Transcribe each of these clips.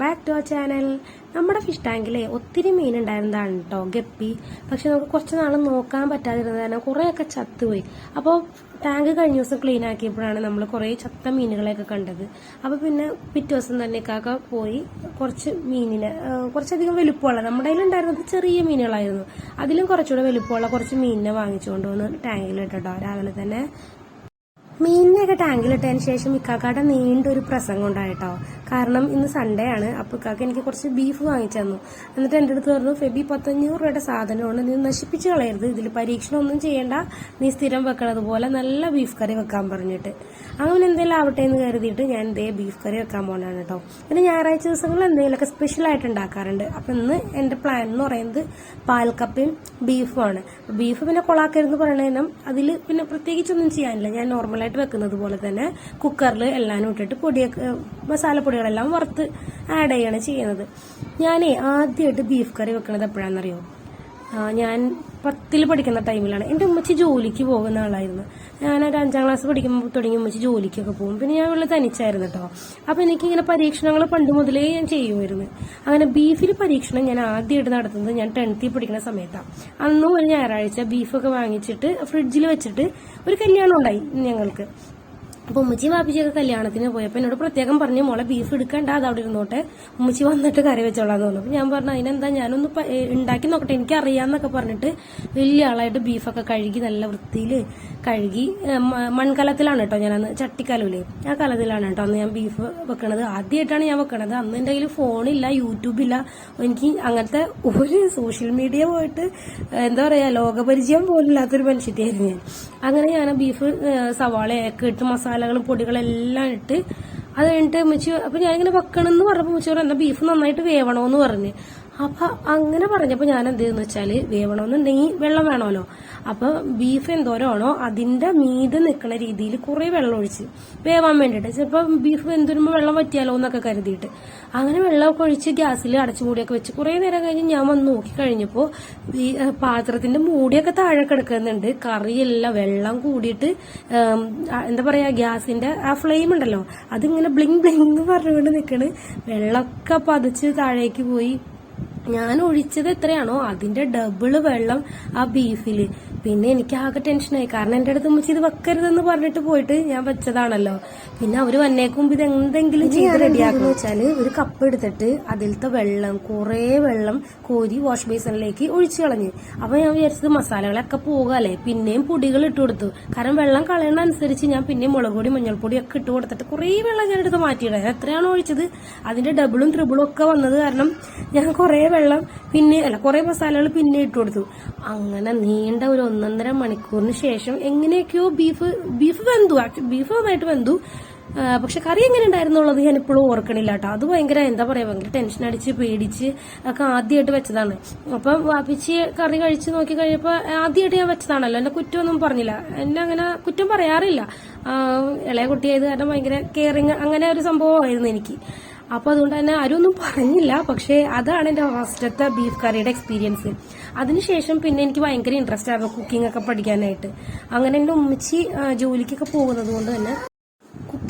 Back to our channel നമ്മുടെ fish ടാങ്കിലെ ഒത്തിരി മീൻ ഉണ്ടായിരുന്നതാണ് കേട്ടോ ഗപ്പി. പക്ഷെ നമുക്ക് കുറച്ച് നാൾ നോക്കാൻ പറ്റാതിരുന്നത് കാരണം കുറേയൊക്കെ ചത്തുപോയി അപ്പോൾ ടാങ്ക് കഴിഞ്ഞ ദിവസം ക്ലീൻ ആക്കിയപ്പോഴാണ് നമ്മൾ കുറേ ചത്ത മീനുകളെയൊക്കെ കണ്ടത്. അപ്പോൾ പിന്നെ പിറ്റേ ദിവസം തന്നെ കാക്ക പോയി കുറച്ച് മീനിനെ കുറച്ചധികം വലുപ്പമുള്ള നമ്മുടെ കയ്യിലുണ്ടായിരുന്നത് ചെറിയ മീനുകളായിരുന്നു. അതിലും കുറച്ചുകൂടെ വലുപ്പമുള്ള കുറച്ച് മീനിനെ വാങ്ങിച്ചുകൊണ്ട് വന്ന് ടാങ്കിലിട്ടോ രാവിലെ തന്നെ മീനിനെയൊക്കെ ടാങ്കിലിട്ടതിന് ശേഷം ഇക്കാക്കയുടെ നീണ്ടൊരു പ്രസംഗം ഉണ്ടായിട്ടോ കാരണം ഇന്ന് സൺഡേ ആണ്. അപ്പൊ കാക്ക എനിക്ക് കുറച്ച് ബീഫ് വാങ്ങിച്ചു തന്നു. എന്നിട്ട് എന്റെ അടുത്ത് പറഞ്ഞു ഫെബി പത്തഞ്ഞൂറ് രൂപയുടെ സാധനമാണ്. നീ നശിപ്പിച്ച് കളയരുത്. ഇതിൽ പരീക്ഷണം ഒന്നും ചെയ്യേണ്ട. നീ സ്ഥിരം വെക്കണത് പോലെ നല്ല ബീഫ് കറി വെക്കാൻ പറഞ്ഞിട്ട്. അങ്ങനെ എന്തെങ്കിലും ആവട്ടെ എന്ന് കരുതിയിട്ട് ഞാൻ എന്തേ ബീഫ് കറി വെക്കാൻ പോകണാണ് കേട്ടോ പിന്നെ ഞായറാഴ്ച ദിവസങ്ങളിൽ എന്തെങ്കിലുമൊക്കെ സ്പെഷ്യൽ ആയിട്ട് ഉണ്ടാക്കാറുണ്ട്. അപ്പൊ ഇന്ന് എന്റെ പ്ലാൻ എന്ന് പറയുന്നത് പാൽക്കപ്പയും ബീഫുമാണ് ബീഫ് പിന്നെ കൊളാക്കരുന്ന് പറയണതിനും അതിൽ പിന്നെ പ്രത്യേകിച്ചൊന്നും ചെയ്യാനില്ല. ഞാൻ നോർമലായിട്ട് വെക്കുന്നത് പോലെ തന്നെ കുക്കറിൽ എല്ലാം ഇട്ടിട്ട് പൊടിയൊക്കെ മസാലപ്പൊടികളെല്ലാം വറുത്ത് ആഡ് ചെയ്യാണ് ചെയ്യുന്നത്. ഞാനേ ആദ്യമായിട്ട് ബീഫ് കറി വെക്കണത് എപ്പോഴാണെന്നറിയോ ഞാൻ പത്തിൽ പഠിക്കുന്ന ടൈമിലാണ് എന്റെ ഉമ്മച്ചി ജോലിക്ക് പോകുന്ന ആളായിരുന്നു. ഞാനൊരു അഞ്ചാം ക്ലാസ് പഠിക്കുമ്പോൾ തുടങ്ങി ഉമ്മച്ചി ജോലിക്കൊക്കെ പോകും. പിന്നെ ഞാൻ ഉള്ള തനിച്ചായിരുന്നു കേട്ടോ അപ്പം എനിക്കിങ്ങനെ പരീക്ഷണങ്ങൾ പണ്ട് മുതലേ ഞാൻ ചെയ്യുമായിരുന്നു. അങ്ങനെ ബീഫിൽ പരീക്ഷണം ഞാൻ ആദ്യമായിട്ട് നടത്തുന്നത് ഞാൻ ടെൻത്തിൽ പഠിക്കുന്ന സമയത്താണ് അന്നും ഒരു ഞായറാഴ്ച ബീഫൊക്കെ വാങ്ങിച്ചിട്ട് ഫ്രിഡ്ജിൽ വെച്ചിട്ട് ഒരു കല്യാണം ഉണ്ടായി ഞങ്ങൾക്ക്. അപ്പൊ ഉമ്മച്ചി വാപ്പിച്ചിയൊക്കെ കല്യാണത്തിന് പോയപ്പോ എന്നോട് പ്രത്യേകം പറഞ്ഞു മോളെ ബീഫ് എടുക്കണ്ട അത് അവിടെ ഇരുന്നോട്ടെ. ഉമ്മച്ചി വന്നിട്ട് കറി വെച്ചോളാന്ന് പറഞ്ഞു. അപ്പൊ ഞാൻ പറഞ്ഞു അതിനെന്താ ഞാനൊന്ന് ഉണ്ടാക്കി നോക്കട്ടെ. എനിക്ക് അറിയാന്നൊക്കെ പറഞ്ഞിട്ട് വലിയ ആളായിട്ട് ബീഫൊക്കെ കഴുകി നല്ല വൃത്തിയിൽ കഴുകി മൺകലത്തിലാണ് കേട്ടോ ഞാനന്ന് ചട്ടിക്കലൂലേ. ആ കലത്തിലാണ് കേട്ടോ അന്ന് ഞാൻ ബീഫ് വെക്കണത്. ആദ്യമായിട്ടാണ് ഞാൻ വെക്കണത്. അന്ന് എന്റെ കയ്യിൽ ഫോണില്ല യൂട്യൂബില്ല എനിക്ക് അങ്ങനത്തെ ഒരു സോഷ്യൽ മീഡിയ പോയിട്ട് എന്താ പറയാ ലോകപരിചയം പോലും ഇല്ലാത്തൊരു മനുഷ്യത്തെയായിരുന്നു ഞാൻ. അങ്ങനെ ഞാൻ ബീഫ് സവാളയൊക്കെ ഇട്ട് മസാലകളും എല്ലാം ഇട്ട് അത് കഴിഞ്ഞിട്ട് മുച്ചി അപ്പൊ ഞാനിങ്ങനെ വെക്കണം എന്ന് പറഞ്ഞപ്പോ മുച്ചി പറഞ്ഞു ബീഫ് നന്നായിട്ട് വേവണോന്ന് പറഞ്ഞ്. അപ്പൊ അങ്ങനെ പറഞ്ഞപ്പോ ഞാൻ എന്ത് ചെയ്തെന്ന് വെച്ചാൽ വേവണമെന്നുണ്ടെങ്കിൽ വെള്ളം വേണമല്ലോ അപ്പൊ ബീഫ് എന്തോരമാണോ അതിന്റെ മീത് നിൽക്കുന്ന രീതിയിൽ കുറെ വെള്ളം ഒഴിച്ച് വേവാൻ വേണ്ടിയിട്ട് ചിലപ്പോ ബീഫ് വെന്തുരുമ്പോ വെള്ളം പറ്റിയാലോ എന്നൊക്കെ കരുതിയിട്ട്. അങ്ങനെ വെള്ളമൊക്കെ ഒഴിച്ച് ഗ്യാസിൽ അടച്ചു മൂടിയൊക്കെ വെച്ച് കുറെ നേരം കഴിഞ്ഞ് ഞാൻ വന്ന് നോക്കി കഴിഞ്ഞപ്പോ ഈ പാത്രത്തിന്റെ മൂടിയൊക്കെ താഴെ കിടക്കുന്നുണ്ട്. കറിയെല്ലാം വെള്ളം കൂടിയിട്ട് എന്താ പറയാ ഗ്യാസിന്റെ ആ ഫ്ലെയിം ഉണ്ടല്ലോ. അതിങ്ങനെ ബ്ലിങ് ബ്ലിങ് പറഞ്ഞുകൊണ്ട് നിൽക്കണ് വെള്ളമൊക്കെ പതിച്ച് താഴേക്ക് പോയി. ഞാൻ ഒഴിച്ചത് എത്രയാണോ? അതിന്റെ ഡബിൾ വെള്ളം ആ ബീഫിൽ പിന്നെ എനിക്ക് ആകെ ടെൻഷനായി കാരണം എന്റെ അടുത്ത് ഉമ്മച്ചി ഇത് വെക്കരുതെന്ന് പറഞ്ഞിട്ട് പോയിട്ട് ഞാൻ വെച്ചതാണല്ലോ. പിന്നെ അവർ വന്നേക്കും ഇത് എന്തെങ്കിലും ചെയ്ത് റെഡിയാക്കുന്ന വെച്ചാൽ ഒരു കപ്പ് എടുത്തിട്ട് അതിലത്തെ വെള്ളം കുറേ വെള്ളം കോരി വാഷ് ബേസിനിലേക്ക് ഒഴിച്ചു കളഞ്ഞ്. അപ്പൊ ഞാൻ വിചാരിച്ചത് മസാലകളൊക്കെ പോകാല്ലേ? പിന്നെയും പൊടികൾ ഇട്ട് കൊടുത്തു. കാരണം വെള്ളം കളയണ അനുസരിച്ച് ഞാൻ പിന്നെയും മുളക് പൊടി മഞ്ഞൾപ്പൊടി ഒക്കെ ഇട്ട് കൊടുത്തിട്ട് കുറേ വെള്ളം ഞാൻ എടുത്ത് മാറ്റിയിടാം. എത്രയാണ് ഒഴിച്ചത് അതിന്റെ ഡബിളും ട്രിബിളും ഒക്കെ വന്നത് കാരണം ഞാൻ കുറേ വെള്ളം പിന്നെ അല്ല കുറേ മസാലകൾ പിന്നെ ഇട്ട് കൊടുത്തു. അങ്ങനെ നീണ്ട ഒരു ഒന്നൊന്നര മണിക്കൂറിന് ശേഷം എങ്ങനെയൊക്കെയോ ബീഫ് ബീഫ് വെന്തു. ആക്ച്വലി ബീഫ് നന്നായിട്ട് വെന്തു. പക്ഷെ കറി എങ്ങനെ ഉണ്ടായിരുന്നുള്ളത് ഞാൻ ഇപ്പോഴും ഓർക്കണില്ല കേട്ടോ. അത് ഭയങ്കര എന്താ പറയാ ഭയങ്കര ടെൻഷൻ അടിച്ച് പേടിച്ച് ഒക്കെ ആദ്യമായിട്ട് വെച്ചതാണ്. അപ്പം വാപ്പിച്ച് കറി കഴിച്ച് നോക്കി കഴിഞ്ഞപ്പോ ആദ്യമായിട്ട് ഞാൻ വെച്ചതാണല്ലോ. എന്നെ കുറ്റമൊന്നും പറഞ്ഞില്ല. എന്നെ അങ്ങനെ കുറ്റം പറയാറില്ല. ഇളയ കുട്ടിയായത് കാരണം ഭയങ്കര കെയറിങ് അങ്ങനെ ഒരു സംഭവമായിരുന്നു എനിക്ക്. അപ്പൊ അതുകൊണ്ട് തന്നെ ആരും ഒന്നും പറഞ്ഞില്ല. പക്ഷേ അതാണ് എന്റെ ഫസ്റ്റത്തെ ബീഫ് കറിയുടെ എക്സ്പീരിയൻസ് അതിനുശേഷം പിന്നെ എനിക്ക് ഭയങ്കര ഇൻട്രസ്റ്റ് ആയിരുന്നു കുക്കിംഗ് ഒക്കെ പഠിക്കാനായിട്ട്. അങ്ങനെ എന്റെ ഉമ്മച്ചി ജോലിക്കൊക്കെ പോകുന്നത് കൊണ്ട് തന്നെ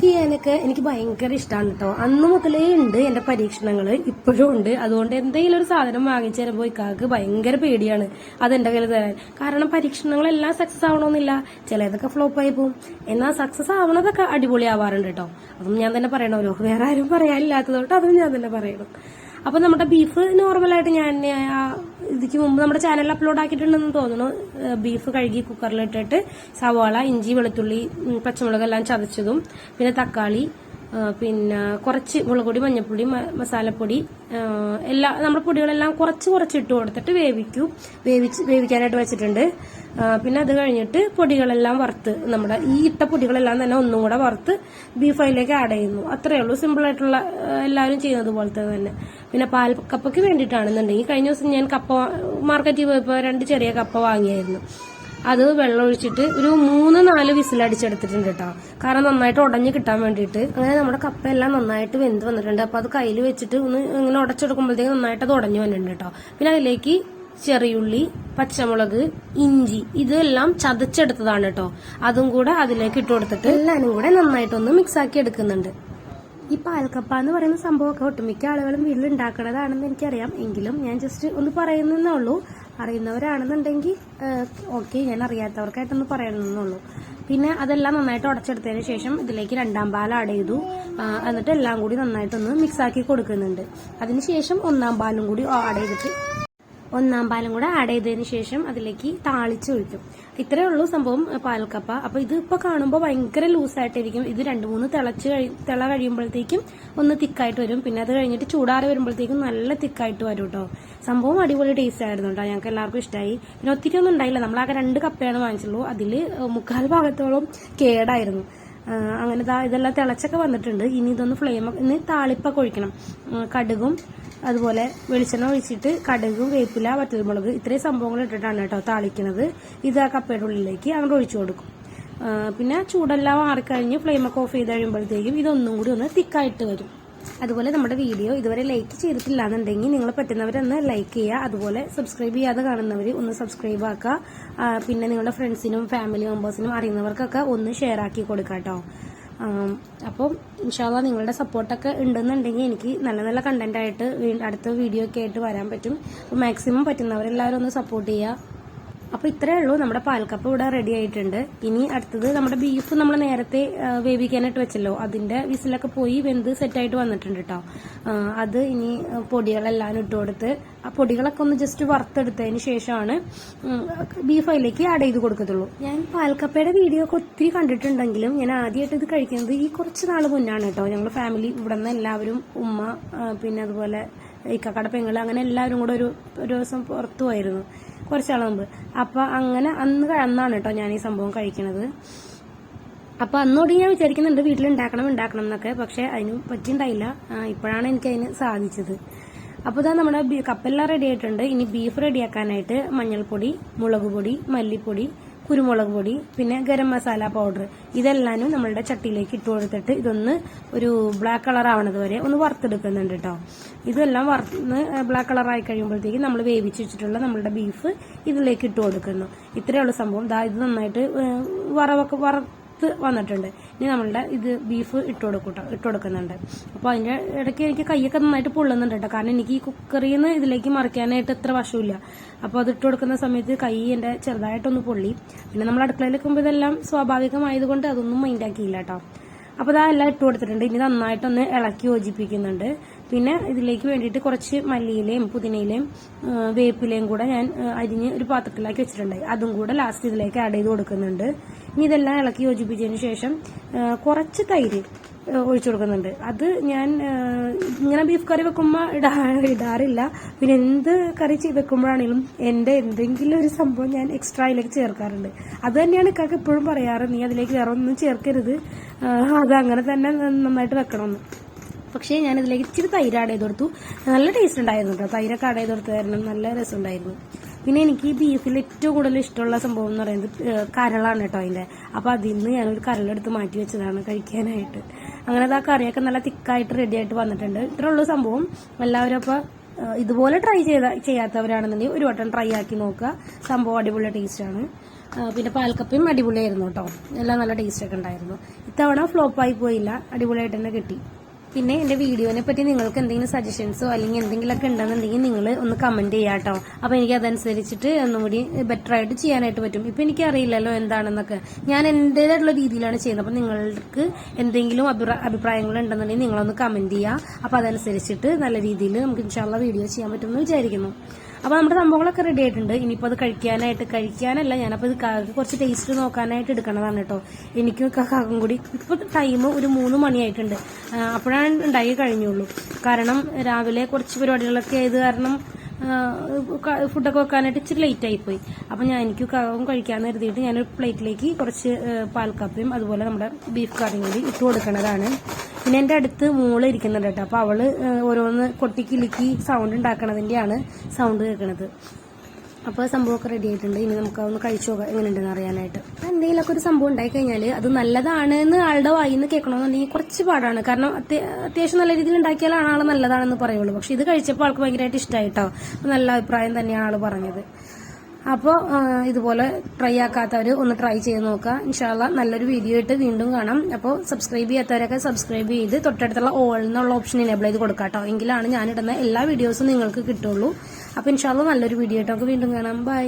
കുക്ക് ചെയ്യാനൊക്കെ എനിക്ക് ഭയങ്കര ഇഷ്ടമാണ് കേട്ടോ അന്ന് മുതലേ ഉണ്ട് എന്റെ പരീക്ഷണങ്ങൾ ഇപ്പോഴും ഉണ്ട്. അതുകൊണ്ട് എന്തെങ്കിലും ഒരു സാധനം വാങ്ങിച്ചു തരുമ്പോൾ ഇക്കാക്ക് ഭയങ്കര പേടിയാണ് അത് എന്റെ കയ്യിൽ തരാൻ. കാരണം പരീക്ഷണങ്ങളെല്ലാം സക്സസ് ആവണമെന്നില്ല. ചിലതൊക്കെ ഫ്ലോപ്പ് ആയി പോകും എന്നാൽ സക്സസ് ആവണതൊക്കെ അടിപൊളി ആവാറുണ്ട് കേട്ടോ അതും ഞാൻ തന്നെ പറയണമല്ലോ വേറെ ആരും പറയാനില്ലാത്തതുകൊണ്ട് അതും ഞാൻ തന്നെ പറയണം. അപ്പൊ നമ്മുടെ ബീഫ് നോർമലായിട്ട് ഞാൻ ഇതിക്ക് മുമ്പ് നമ്മുടെ ചാനലിൽ അപ്ലോഡ് ആക്കിയിട്ടുണ്ടെന്ന് തോന്നുന്നു. ബീഫ് കഴുകി കുക്കറിലിട്ടിട്ട് സവാള ഇഞ്ചി വെളുത്തുള്ളി പച്ചമുളക് എല്ലാം ചതച്ചതും പിന്നെ തക്കാളി പിന്നെ കുറച്ച് മുളക് പൊടി മഞ്ഞൾപ്പൊടി മസാലപ്പൊടി എല്ലാ നമ്മുടെ പൊടികളെല്ലാം കുറച്ച് കുറച്ച് ഇട്ട് കൊടുത്തിട്ട് വേവിക്കൂ. വേവിച്ച് വേവിക്കാനായിട്ട് വെച്ചിട്ടുണ്ട്. പിന്നെ അത് കഴിഞ്ഞിട്ട് പൊടികളെല്ലാം വറുത്ത് നമ്മുടെ ഈ ഇട്ട പൊടികളെല്ലാം തന്നെ ഒന്നും കൂടെ വറുത്ത് ബീഫ് അതിലേക്ക് ആഡ് ചെയ്യുന്നു. അത്രയേ ഉള്ളൂ. സിമ്പിൾ ആയിട്ടുള്ള എല്ലാവരും ചെയ്യുന്നത് പോലത്തെ തന്നെ. പിന്നെ പാൽ കപ്പയ്ക്ക് വേണ്ടിയിട്ടാണെന്നുണ്ടെങ്കിൽ കഴിഞ്ഞ ദിവസം ഞാൻ കപ്പ മാർക്കറ്റിൽ പോയപ്പോൾ രണ്ട് ചെറിയ കപ്പ വാങ്ങിയായിരുന്നു. അത് വെള്ളം ഒഴിച്ചിട്ട് ഒരു മൂന്ന് നാല് വിസിൽ അടിച്ചെടുത്തിട്ടുണ്ട് കേട്ടോ. കാരണം നന്നായിട്ട് ഉടഞ്ഞ് കിട്ടാൻ വേണ്ടിയിട്ട്. അങ്ങനെ നമ്മുടെ കപ്പ എല്ലാം നന്നായിട്ട് വെന്ത് വന്നിട്ടുണ്ട്. അപ്പൊ അത് കയ്യിൽ വെച്ചിട്ട് ഒന്ന് ഇങ്ങനെ ഉടച്ചെടുക്കുമ്പോഴത്തേക്ക് നന്നായിട്ട് അത് ഉടഞ്ഞു വന്നിട്ടുണ്ട് കേട്ടോ. പിന്നെ അതിലേക്ക് ചെറിയുള്ളി പച്ചമുളക് ഇഞ്ചി ഇതെല്ലാം ചതച്ചെടുത്തതാണ് കേട്ടോ. അതും കൂടെ അതിലേക്ക് ഇട്ട് കൊടുത്തിട്ട് എല്ലാവരും കൂടെ നന്നായിട്ടൊന്ന് മിക്സ് ആക്കി എടുക്കുന്നുണ്ട്. ഈ പാൽക്കപ്പ എന്ന് പറയുന്ന സംഭവമൊക്കെ ഒട്ടുമിക്ക ആളുകളും വീട്ടിൽ ഉണ്ടാക്കണതാണെന്ന് എനിക്കറിയാം. എങ്കിലും ഞാൻ ജസ്റ്റ് ഒന്ന് പറയുന്നേ ഉള്ളൂ. അറിയുന്നവരാണെന്നുണ്ടെങ്കിൽ ഓക്കെ ഞാൻ അറിയാത്തവർക്കായിട്ടൊന്ന് പറയണമെന്നുള്ളൂ. പിന്നെ അതെല്ലാം നന്നായിട്ട് ഉടച്ചെടുത്തതിന് ശേഷം ഇതിലേക്ക് രണ്ടാം പാൽ ആഡ് ചെയ്തു. എന്നിട്ട് എല്ലാം കൂടി നന്നായിട്ടൊന്ന് മിക്സ് ആക്കി കൊടുക്കുന്നുണ്ട്. അതിനുശേഷം ഒന്നാം പാലും കൂടി ആഡ് ചെയ്തിട്ട് ഒന്നാം പാലും കൂടെ ആഡ് ചെയ്തതിന് ശേഷം അതിലേക്ക് താളിച്ച് ഒഴിക്കും. ഇത്രയേ ഉള്ളൂ സംഭവം പാൽക്കപ്പ. അപ്പൊ ഇത് ഇപ്പൊ കാണുമ്പോൾ ഭയങ്കര ലൂസായിട്ടിരിക്കും ഇത് രണ്ട് മൂന്ന് തിളച്ച് തിള കഴിയുമ്പോഴത്തേക്കും ഒന്ന് തിക്കായിട്ട് വരും. പിന്നെ അത് കഴിഞ്ഞിട്ട് ചൂടാറി വരുമ്പോഴത്തേക്കും നല്ല തിക്കായിട്ട് വരും കേട്ടോ സംഭവം അടിപൊളി ടേസ്റ്റ് ആയിരുന്നു കേട്ടോ ഞങ്ങൾക്ക് എല്ലാവർക്കും ഇഷ്ടമായി പിന്നെ ഒത്തിരി ഒന്നും ഉണ്ടായില്ല. നമ്മൾ നമ്മളാകെ രണ്ട് കപ്പയാണ് വാങ്ങിച്ചുള്ളൂ. അതിൽ മുക്കാൽ ഭാഗത്തോളം കേടായിരുന്നു. അങ്ങനെ ഇതെല്ലാം തിളച്ചൊക്കെ വന്നിട്ടുണ്ട്. ഇനി ഇതൊന്ന് ഫ്ലെയിം ഇനി താളിപ്പൊക്കെ ഒഴിക്കണം. കടുകും അതുപോലെ വെളിച്ചെണ്ണ ഒഴിച്ചിട്ട് കടുകും വേപ്പില വറ്റൽമുളക് ഇത്രയും സംഭവങ്ങൾ ഇട്ടിട്ടാണ് കേട്ടോ താളിക്കുന്നത് ഇത് ആ കപ്പയുടെ ഉള്ളിലേക്ക് അങ്ങോട്ട് ഒഴിച്ചു കൊടുക്കും. പിന്നെ ചൂടെല്ലാം മാറിക്കഴിഞ്ഞ് ഫ്ലെയിമൊക്കെ ഓഫ് ചെയ്ത് കഴിയുമ്പോഴത്തേക്കും ഇതൊന്നും കൂടി ഒന്ന് തിക്കായിട്ട് വരും. അതുപോലെ നമ്മുടെ വീഡിയോ ഇതുവരെ ലൈക്ക് ചെയ്തിട്ടില്ല എന്നുണ്ടെങ്കിൽ നിങ്ങൾ പറ്റുന്നവരൊന്ന് ലൈക്ക് ചെയ്യുക. അതുപോലെ സബ്സ്ക്രൈബ് ചെയ്യാതെ കാണുന്നവർ ഒന്ന് സബ്സ്ക്രൈബ് ആക്കുക. പിന്നെ നിങ്ങളുടെ ഫ്രണ്ട്സിനും ഫാമിലി മെമ്പേഴ്സിനും അറിയുന്നവർക്കൊക്കെ ഒന്ന് ഷെയർ ആക്കി കൊടുക്കാം കേട്ടോ. അപ്പം ഇൻഷാല്ല നിങ്ങളുടെ സപ്പോർട്ടൊക്കെ ഉണ്ടെന്നുണ്ടെങ്കിൽ എനിക്ക് നല്ല നല്ല വീ- അടുത്ത വീഡിയോ ഒക്കെ ആയിട്ട് വരാൻ പറ്റും. അപ്പോൾ മാക്സിമം പറ്റുന്നവരെല്ലാവരും ഒന്ന് സപ്പോർട്ട് ചെയ്യുക. അപ്പൊ ഇത്രേ ഉള്ളൂ. നമ്മുടെ പാൽക്കപ്പ് ഇവിടെ റെഡി ആയിട്ടുണ്ട്. ഇനി അടുത്തത് നമ്മുടെ ബീഫ് നമ്മൾ നേരത്തെ വേവിക്കാനായിട്ട് വെച്ചല്ലോ. അതിന്റെ വിസിലൊക്കെ പോയി വെന്ത് സെറ്റായിട്ട് വന്നിട്ടുണ്ട് കേട്ടോ അത് ഇനി പൊടികളെല്ലാം ഇട്ട് കൊടുത്ത് ആ പൊടികളൊക്കെ ഒന്ന് ജസ്റ്റ് വറുത്തെടുത്തതിന് ശേഷമാണ് ബീഫ് അതിലേക്ക് ആഡ് ചെയ്ത് കൊടുക്കത്തുള്ളൂ. ഞാൻ പാൽക്കപ്പയുടെ വീഡിയോ ഒക്കെ ഒത്തിരി കണ്ടിട്ടുണ്ടെങ്കിലും ഞാൻ ആദ്യമായിട്ട് ഇത് കഴിക്കുന്നത് ഈ കുറച്ച് നാൾ മുന്നാണ് കേട്ടോ ഞങ്ങൾ ഫാമിലി ഇവിടെ നിന്ന് എല്ലാവരും ഉമ്മ പിന്നെ അതുപോലെ ഇക്കക്കട പെങ്ങൾ അങ്ങനെ എല്ലാവരും കൂടെ ഒരു ഒരു ദിവസം പുറത്തു പോയിരുന്നു. കുറച്ചാൾ മുമ്പ് അപ്പൊ അങ്ങനെ അന്ന് അന്നാണ് കേട്ടോ ഞാൻ ഈ സംഭവം കഴിക്കണത്. അപ്പൊ അന്നോട് ഞാൻ വിചാരിക്കുന്നുണ്ട് വീട്ടിൽ ഉണ്ടാക്കണം ഉണ്ടാക്കണം എന്നൊക്കെ. പക്ഷെ അതിന് പറ്റിണ്ടായില്ല. ഇപ്പോഴാണ് എനിക്ക് അതിന് സാധിച്ചത്. അപ്പോൾ ഇതാ നമ്മുടെ കപ്പെല്ലാം റെഡി ആയിട്ടുണ്ട്. ഇനി ബീഫ് റെഡിയാക്കാനായിട്ട് മഞ്ഞൾപ്പൊടി മുളക് പൊടി മല്ലിപ്പൊടി കുരുമുളക് പൊടി പിന്നെ ഗരം മസാല പൗഡർ ഇതെല്ലാനും നമ്മളുടെ ചട്ടിയിലേക്ക് ഇട്ട് കൊടുത്തിട്ട് ഇതൊന്ന് ഒരു ബ്ലാക്ക് കളർ ആവണത് വരെ ഒന്ന് വറുത്തെടുക്കുന്നുണ്ട് കേട്ടോ ഇതെല്ലാം വറുന്ന് ബ്ലാക്ക് കളർ ആയി കഴിയുമ്പോഴത്തേക്ക് നമ്മൾ വേവിച്ച് വെച്ചിട്ടുള്ള നമ്മളുടെ ബീഫ് ഇതിലേക്ക് ഇട്ട് കൊടുക്കുന്നു. ഇത്രയുള്ള സംഭവം. ദാ ഇത് നന്നായിട്ട് വറവൊക്കെ വറവൊക്കെ വറുത്ത് വന്നിട്ടുണ്ട്. ഇനി നമ്മളുടെ ഇത് ബീഫ് ഇട്ട് കൊടുക്കൂട്ടോ ഇട്ട് കൊടുക്കുന്നുണ്ട്. അപ്പോൾ അതിന്റെ ഇടയ്ക്ക് എനിക്ക് കൈയൊക്കെ നന്നായിട്ട് പൊള്ളുന്നുണ്ട് കേട്ടോ. കാരണം എനിക്ക് ഈ കുക്കറിൽ നിന്ന് ഇതിലേക്ക് മറിക്കാനായിട്ട് എത്ര വശമില്ല. അപ്പോൾ അത് ഇട്ട് കൊടുക്കുന്ന സമയത്ത് കൈ എന്റെ ചെറുതായിട്ടൊന്ന് പൊള്ളി. പിന്നെ നമ്മൾ അടുക്കളയിൽ വെക്കുമ്പോൾ ഇതെല്ലാം സ്വാഭാവികമായതുകൊണ്ട് അതൊന്നും മൈൻഡാക്കിയില്ല കേട്ടോ. അപ്പോൾ ഇതാ എല്ലാം ഇട്ട് കൊടുത്തിട്ടുണ്ട്. ഇനി നന്നായിട്ടൊന്ന് ഇളക്കി യോജിപ്പിക്കുന്നുണ്ട്. പിന്നെ ഇതിലേക്ക് വേണ്ടിയിട്ട് കുറച്ച് മല്ലിയിലയും പുതിനയിലയും വേപ്പിലയും കൂടെ ഞാൻ അരിഞ്ഞ് ഒരു പാത്രത്തിലാക്കി വെച്ചിട്ടുണ്ടായി അതും കൂടെ ലാസ്റ്റ് ഇതിലേക്ക് ആഡ് ചെയ്ത് കൊടുക്കുന്നുണ്ട്. ഇനി ഇതെല്ലാം ഇളക്കി യോജിപ്പിച്ചതിന് ശേഷം കുറച്ച് തൈര് ഒഴിച്ചു കൊടുക്കുന്നുണ്ട്. അത് ഞാൻ ഇങ്ങനെ ബീഫ് കറി വെക്കുമ്പോൾ ഇടാ ഇടാറില്ല. പിന്നെ എന്ത് കറി വെക്കുമ്പോഴാണെങ്കിലും എന്റെ എന്തെങ്കിലും ഒരു സംഭവം ഞാൻ എക്സ്ട്രാ അതിലേക്ക് ചേർക്കാറുണ്ട്. അത് തന്നെയാണ് ഇക്കാക്ക് എപ്പോഴും പറയാറ്. നീ അതിലേക്ക് വേറെ ഒന്നും ചേർക്കരുത്. അത് അങ്ങനെ തന്നെ നന്നായിട്ട് വെക്കണമെന്ന് പക്ഷേ ഞാൻ ഇതിലേക്ക് ഇച്ചിരി തൈര് ആഡ് ചെയ്ത് കൊടുത്തു. നല്ല ടേസ്റ്റ് ഉണ്ടായിരുന്നു കേട്ടോ തൈരൊക്കെ ആഡ് ചെയ്ത് കൊടുത്തു കാരണം നല്ല രസമുണ്ടായിരുന്നു. പിന്നെ എനിക്ക് ഈ ബീഫിൽ ഏറ്റവും കൂടുതൽ ഇഷ്ടമുള്ള സംഭവം എന്ന് പറയുന്നത് കരളാണ് കേട്ടോ അതിന്റെ അപ്പൊ അതിൽ നിന്ന് ഞാനൊരു കരളെടുത്ത് മാറ്റി വെച്ചതാണ് കഴിക്കാനായിട്ട്. അങ്ങനെ അത് ആ കറിയൊക്കെ നല്ല തിക്കായിട്ട് റെഡി ആയിട്ട് വന്നിട്ടുണ്ട്. ഇത്രേ ഉള്ളൂ സംഭവം. എല്ലാവരും അപ്പൊ ഇതുപോലെ ട്രൈ ചെയ്ത ചെയ്യാത്തവരാണെന്നുണ്ടെങ്കിൽ ഒരു വട്ടം ട്രൈ ആക്കി നോക്കുക. സംഭവം അടിപൊളി ടേസ്റ്റ് ആണ്. പിന്നെ പാൽക്കപ്പയും അടിപൊളിയായിരുന്നു കേട്ടോ. എല്ലാം നല്ല ടേസ്റ്റ് ഒക്കെ ഉണ്ടായിരുന്നു. ഇത്തവണ ഫ്ലോപ്പായി പോയില്ല. അടിപൊളിയായിട്ട് തന്നെ കിട്ടി. പിന്നെ എന്റെ വീഡിയോനെ പറ്റി നിങ്ങൾക്ക് എന്തെങ്കിലും സജഷൻസോ അല്ലെങ്കിൽ എന്തെങ്കിലുമൊക്കെ ഉണ്ടെന്നുണ്ടെങ്കിൽ നിങ്ങൾ ഒന്ന് കമന്റ് ചെയ്യാം കേട്ടോ അപ്പൊ എനിക്ക് അതനുസരിച്ചിട്ട് ഒന്നുകൂടി ബെറ്റർ ആയിട്ട് ചെയ്യാനായിട്ട് പറ്റും. ഇപ്പൊ എനിക്ക് അറിയില്ലല്ലോ എന്താണെന്നൊക്കെ. ഞാൻ എന്റേതായിട്ടുള്ള രീതിയിലാണ് ചെയ്യുന്നത്. അപ്പൊ നിങ്ങൾക്ക് എന്തെങ്കിലും അഭിപ്രായങ്ങൾ ഉണ്ടെന്നുണ്ടെങ്കിൽ നിങ്ങളൊന്ന് കമന്റ് ചെയ്യുക അപ്പൊ അതനുസരിച്ചിട്ട് നല്ല രീതിയിൽ നമുക്ക് ഇൻഷാള്ള വീഡിയോ ചെയ്യാൻ പറ്റുമെന്ന് വിചാരിക്കുന്നു. അപ്പൊ നമ്മുടെ സംഭവങ്ങളൊക്കെ റെഡി ആയിട്ടുണ്ട്. ഇനിയിപ്പോ അത് കഴിക്കാനായിട്ട് കഴിക്കാനല്ല ഞാനപ്പോ ഇത് കുറച്ച് ടേസ്റ്റ് നോക്കാനായിട്ട് എടുക്കണതാണ് കേട്ടോ. എനിക്കും കാക്കും കൂടി ഇപ്പൊ ടൈം ഒരു മൂന്ന് മണിയായിട്ടുണ്ട്. അപ്പോഴാണ് ഉണ്ടായി കഴിഞ്ഞുള്ളൂ. കാരണം രാവിലെ കുറച്ച് പരിപാടികളൊക്കെ ആയത് കാരണം ഫുഡൊക്കെ വെക്കാനായിട്ട് ഇച്ചിരി ലേറ്റ് ആയിപ്പോയി. അപ്പൊ ഞാൻ എനിക്ക് കാവും കഴിക്കാന്ന് കരുതിയിട്ട് ഞാനൊരു പ്ലേറ്റിലേക്ക് കുറച്ച് പാൽക്കപ്പയും അതുപോലെ നമ്മുടെ ബീഫ് കറിയും കൂടി ഇട്ട് കൊടുക്കണതാണ്. പിന്നെ എന്റെ അടുത്ത് മോൾ ഇരിക്കുന്നുണ്ട് കേട്ടോ. അപ്പൊ അവൾ ഓരോന്ന് കൊട്ടിക്കിലുക്കി സൗണ്ട് ഉണ്ടാക്കണതിന്റെയാണ് സൗണ്ട് കേൾക്കണത്. അപ്പോൾ സംഭവമൊക്കെ റെഡി ആയിട്ടുണ്ട്. ഇനി നമുക്ക് അതൊന്ന് കഴിച്ചു നോക്കാം. എങ്ങനെയുണ്ടെന്ന് അറിയാനായിട്ട്. എന്തെങ്കിലുമൊക്കെ ഒരു സംഭവം ഉണ്ടായി കഴിഞ്ഞാൽ അത് നല്ലതാണ് എന്ന് ആളുടെ വായിൽ നിന്ന് കേൾക്കണമെന്നുണ്ടെങ്കിൽ കുറച്ച് പാടാണ്. കാരണം അത്യ- അത്യാവശ്യം നല്ല രീതിയിൽ ഉണ്ടാക്കിയാലാണ് ആൾ നല്ലതാണെന്ന് പറയുള്ളൂ. പക്ഷെ ഇത് കഴിച്ചപ്പോൾ ആൾക്ക് ഭയങ്കരമായിട്ട് ഇഷ്ടമായിട്ടോ നല്ല അഭിപ്രായം തന്നെയാണ് ആൾ പറഞ്ഞത്. അപ്പോൾ ഇതുപോലെ ട്രൈ ആക്കാത്തവർ ഒന്ന് ട്രൈ ചെയ്ത് നോക്കുക. ഇൻഷാല്ല നല്ലൊരു വീഡിയോ ആയിട്ട് വീണ്ടും കാണാം. അപ്പോൾ സബ്സ്ക്രൈബ് ചെയ്യാത്തവരൊക്കെ സബ്സ്ക്രൈബ് ചെയ്ത് തൊട്ടടുത്തുള്ള ഓൾ എന്നുള്ള ഓപ്ഷൻ എനേബിൾ ചെയ്ത് കൊടുക്കാം കേട്ടോ എങ്കിലാണ് ഞാനിടുന്ന എല്ലാ വീഡിയോസും നിങ്ങൾക്ക് കിട്ടുള്ളൂ. അപ്പോൾ ഇൻഷാല്ല നല്ലൊരു വീഡിയോ ആയിട്ട് നമുക്ക് വീണ്ടും കാണാം. ബൈ